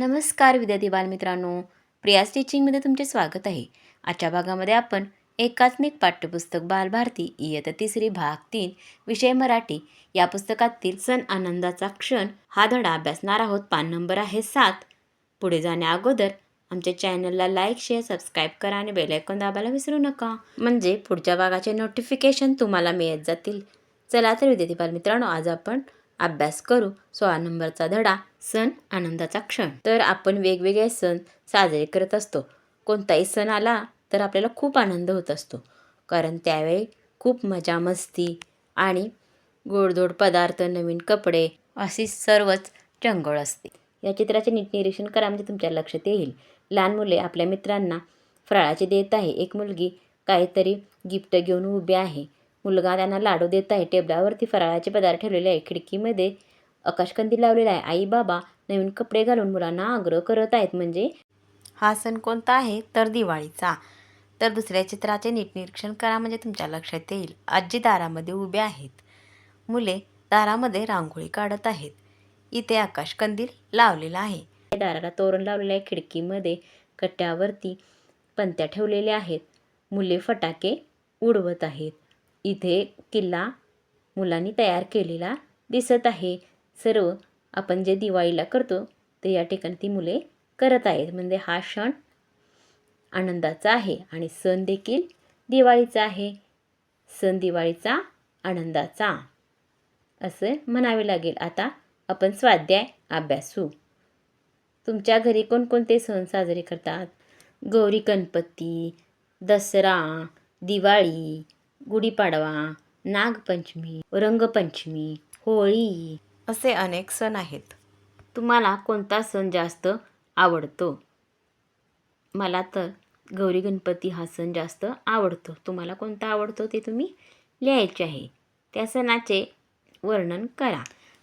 नमस्कार विद्यार्थी बालमित्रांनो. प्रिया स्टिचिंगमध्ये तुमचे स्वागत आहे. आजच्या भागामध्ये आपण एकात्मिक पाठ्यपुस्तक बालभारती इयत्ता तिसरी भाग तीन विषय मराठी या पुस्तकातील सण आनंदाचा क्षण हा धडा अभ्यासणार आहोत. पान नंबर आहे सात. पुढे जाण्या अगोदर आमच्या चॅनलला लाईक शेअर सबस्क्राईब करा आणि बेलायकॉन दाबायला विसरू नका. म्हणजे पुढच्या भागाचे नोटिफिकेशन तुम्हाला मिळत जातील. चला तर विद्यार्थी बालमित्रांनो आज आपण अभ्यास करू. सोळा नंबरचा धडा सण आनंदाचा क्षण. तर आपण वेगवेगळे सण साजरे करत असतो. कोणताही सण आला तर आपल्याला खूप आनंद होत असतो. कारण त्यावेळी खूप मजा मस्ती आणि गोडधोड पदार्थ नवीन कपडे अशी सर्वच चंगळ असते. या चित्राचे नीट निरीक्षण करा म्हणजे तुमच्या लक्षात येईल. लहान मुले आपल्या मित्रांना फराळाचे देत आहे. एक मुलगी काहीतरी गिफ्ट घेऊन उभी आहे. मुलगा त्यांना लाडू देत आहे. टेबलावरती फराळाचे पदार्थ ठेवलेले आहे. खिडकीमध्ये आकाशकंदील लावलेला आहे. आई बाबा नवीन कपडे घालून मुलांना आग्रह करत आहेत. म्हणजे हा सण कोणता आहे? तर दिवाळीचा. तर दुसऱ्या चित्राचे नीट निरीक्षण करा. म्हणजे तुमच्या लक्षात येईल. आजी दारामध्ये उभे आहेत. मुले दारामध्ये रांगोळी काढत आहेत. इथे आकाशकंदील लावलेला आहे. दाराला तोरण लावलेलं आहे. खिडकीमध्ये कट्ट्यावरती पंत्या ठेवलेल्या आहेत. मुले फटाके उडवत आहेत. इथे किल्ला मुलांनी तयार केलेला दिसत आहे. सर्व आपण जे दिवाळीला करतो ते या ठिकाणी ती मुले करत आहेत. म्हणजे हा क्षण आनंदाचा आहे आणि सण देखील दिवाळीचा आहे. सण दिवाळीचा आनंदाचा. असं म्हणावे लागेल. आता आपण स्वाध्याय अभ्यासू. तुमच्या घरी कोणकोणते सण साजरे करतात? गौरी गणपती दसरा दिवाळी गुढीपाडवा नागपंचमी रंगपंचमी होळी असे अनेक सण आहेत. तुम्हाला कोणता सण जास्त आवडतो? मला तर गौरी गणपती हा सण जास्त आवडतो. तुम्हाला कोणता आवडतो ते तुम्ही लिहायचे आहे. त्या सणाचे वर्णन करा.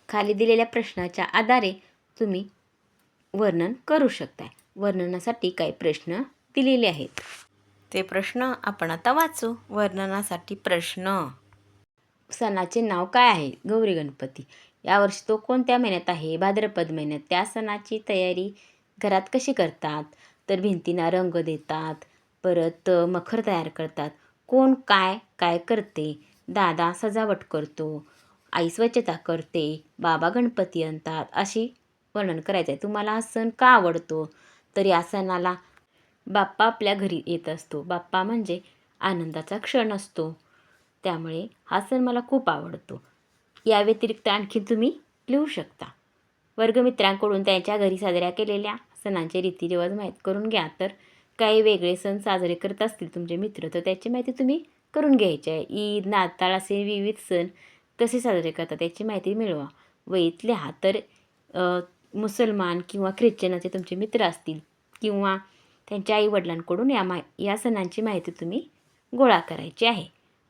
खाली दिलेल्या प्रश्नाच्या आधारे तुम्ही वर्णन करू शकता वर्णनासाठी काही प्रश्न दिलेले आहेत. ते प्रश्न आपण आता वाचू. वर्णनासाठी प्रश्न. सणाचे नाव काय आहे? गौरी गणपती. यावर्षी तो कोणत्या महिन्यात आहे? भाद्रपद महिन्यात त्या सणाची तयारी घरात कशी करतात? तर भिंतींना रंग देतात परत मखर तयार करतात. कोण काय काय करते? दादा सजावट करतो आई स्वच्छता करते बाबा गणपती आणतात अशी वर्णन करायचं आहे तुम्हाला हा सण का आवडतो? तर या सणाला बाप्पा आपल्या घरी येत असतो. बाप्पा म्हणजे आनंदाचा क्षण असतो. त्यामुळे हा सण मला खूप आवडतो. या व्यतिरिक्त आणखी तुम्ही लिहू शकता. वर्गमित्रांकडून त्यांच्या घरी साजऱ्या केलेल्या सणांचे रीतिरिवाज माहीत करून घ्या. तर काही वेगळे सण साजरे करत असतील तुमचे मित्र तर त्याची माहिती तुम्ही करून घ्यायची आहे. ईद नाताळ असे विविध सण कसे साजरे करतात त्याची माहिती मिळवा. व लिहा. तर मुसलमान किंवा ख्रिश्चनाचे तुमचे मित्र असतील किंवा त्यांच्या आईवडिलांकडून या मा या सणांची माहिती तुम्ही गोळा करायची आहे.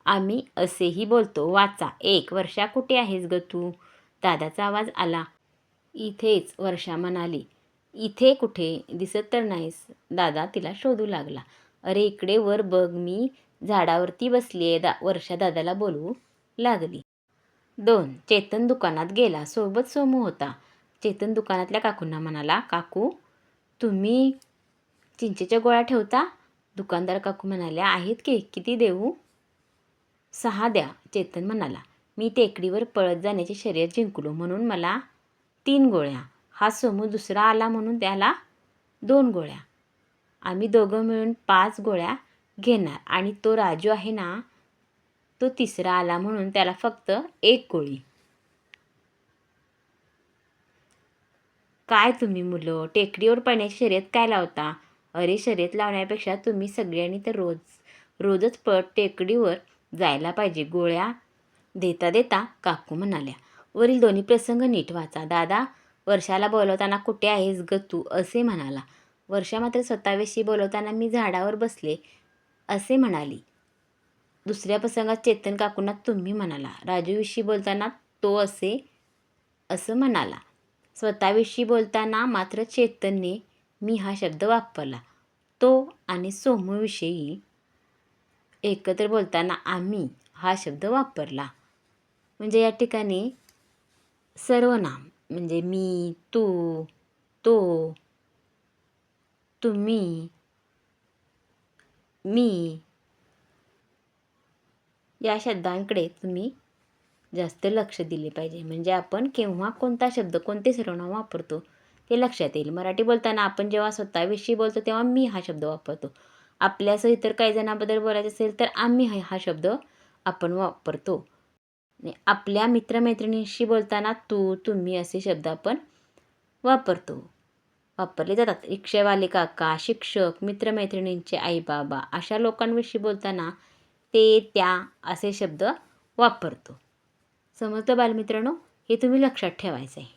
आम्ही असेही बोलतो वाचा एक वर्षा कुठे आहेस ग तू? दादाचा आवाज आला. इथेच वर्षा म्हणाली. इथे कुठे? दिसत तर नाहीस. दादा तिला शोधू लागला. अरे इकडे वर बघ मी झाडावरती बसली आहे दा वर्षा दादाला बोलवू लागली. दोन चेतन दुकानात गेला. सोबत सोमू होता. चेतन दुकानातल्या काकूंना म्हणाला काकू तुम्ही चिंचेच्या गोळ्या ठेवता? दुकानदार काकू म्हणाल्या आहेत की किती देऊ? सहा द्या चेतन म्हणाला. मी टेकडीवर पळत जाण्याची शर्यत जिंकलो म्हणून मला तीन गोळ्या. हा सोमू दुसरा आला म्हणून त्याला दोन गोळ्या. आम्ही दोघं मिळून पाच गोळ्या घेणार आणि तो राजू आहे ना तो तिसरा आला म्हणून त्याला फक्त एक गोळी. काय तुम्ही मुलं? टेकडीवर पाण्याची शर्यत काय लावता? अरे शर्यत लावण्यापेक्षा तुम्ही सगळ्यांनी तर रोज रोजच पळ टेकडीवर जायला पाहिजे गोळ्या. देता देता काकू म्हणाल्या. वरील दोन्ही प्रसंग नीट वाचा. दादा वर्षाला बोलवताना कुठे आहेस ग तू? असे म्हणाला. वर्षा मात्र स्वतःविषयी बोलवताना मी झाडावर बसले असे म्हणाली. दुसऱ्या प्रसंगात चेतन काकूंना तुम्ही म्हणाला. राजूविषयी बोलताना तो असे असं म्हणाला. स्वतःविषयी बोलताना मात्र चेतनने मी हा शब्द वापरला. तो आणि सोमूविषयी एकत्र बोलताना आम्ही हा शब्द वापरला. म्हणजे या ठिकाणी सर्वनाम म्हणजे मी तू तो तुम्ही मी या शब्दांकडे तुम्ही जास्त लक्ष दिले पाहिजे. म्हणजे आपण केव्हा कोणता शब्द कोणते सर्वनाम वापरतो ते लक्षात येईल. मराठी बोलताना आपण जेव्हा स्वतःविषयी बोलतो तेव्हा मी हा शब्द वापरतो. आपल्यासह इतर काही जणांबद्दल बोलायचं असेल तर आम्ही हा शब्द आपण वापरतो. आपल्या मित्रमैत्रिणींशी बोलताना तू तुम्ही असे शब्द आपण वापरतो. वापरले जातात. रिक्षावाले काका शिक्षक मित्रमैत्रिणींचे आईबाबा अशा लोकांविषयी बोलताना ते त्या असे शब्द वापरतो. समजलं बालमित्रांनो? हे तुम्ही लक्षात ठेवायचं आहे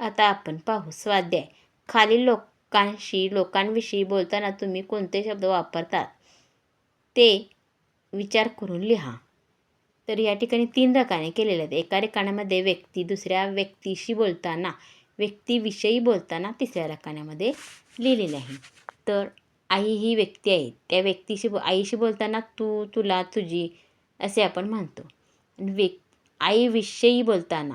आता आपण पाहू. स्वाध्याय. खालील लोकांशी लोकांविषयी बोलताना तुम्ही कोणते शब्द वापरतात? ते विचार करून लिहा. तर या ठिकाणी तीन रकाने केलेले आहेत. एका रकान्यामध्ये व्यक्ती दुसऱ्या व्यक्तीशी बोलताना व्यक्तीविषयी बोलताना तिसऱ्या रकान्यामध्ये लिहिलेले आहे. तर आई ही व्यक्ती आहे. त्या व्यक्तीशी बो आईशी बोलताना तू तुला तुझी असे आपण म्हणतो. व्यक् आईविषयी बोलताना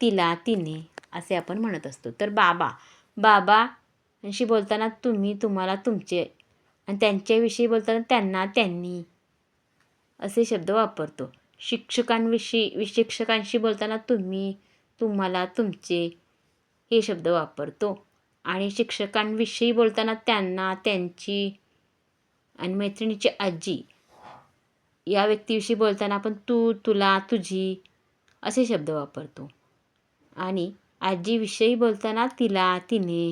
तिला तिने असे आपण म्हणत असतो. तर बाबा बाबाशी बोलताना तुम्ही तुम्हाला तुमचे आणि त्यांच्याविषयी बोलताना त्यांना त्यांनी असे शब्द वापरतो. शिक्षकांविषयी शिक्षकांशी बोलताना तुम्ही तुम्हाला तुमचे हे शब्द वापरतो. आणि शिक्षकांविषयी बोलताना त्यांना त्यांची आणि मैत्रिणीची आजी या व्यक्तीविषयी बोलताना आपण तू तुला तुझी असे शब्द वापरतो. आणि आजीविषयी बोलताना तिला तिने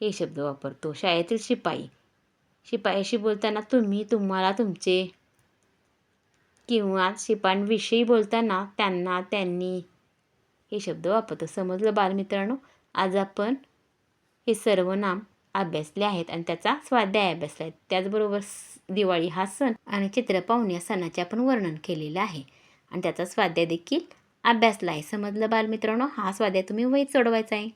हे शब्द वापरतो शाळेतील शिपाई. शिपायाशी बोलताना तुम्ही तुम्हाला तुमचे किंवा शिपांविषयी बोलताना त्यांना त्यांनी हे शब्द वापरतो. समजलं बालमित्रांनो? आज आपण हे सर्वनाम अभ्यासले आहेत आणि त्याचा स्वाध्याय अभ्यासला आहे. त्याचबरोबर दिवाळी हा सण आणि चित्र पाहून या सणाचे आपण वर्णन केलेलं आहे. आणि त्याचा स्वाध्याय देखील अभ्यासला आहे समजलं बालमित्रांनो हा स्वाध्याय तुम्ही वहीत सोडवायचा आहे.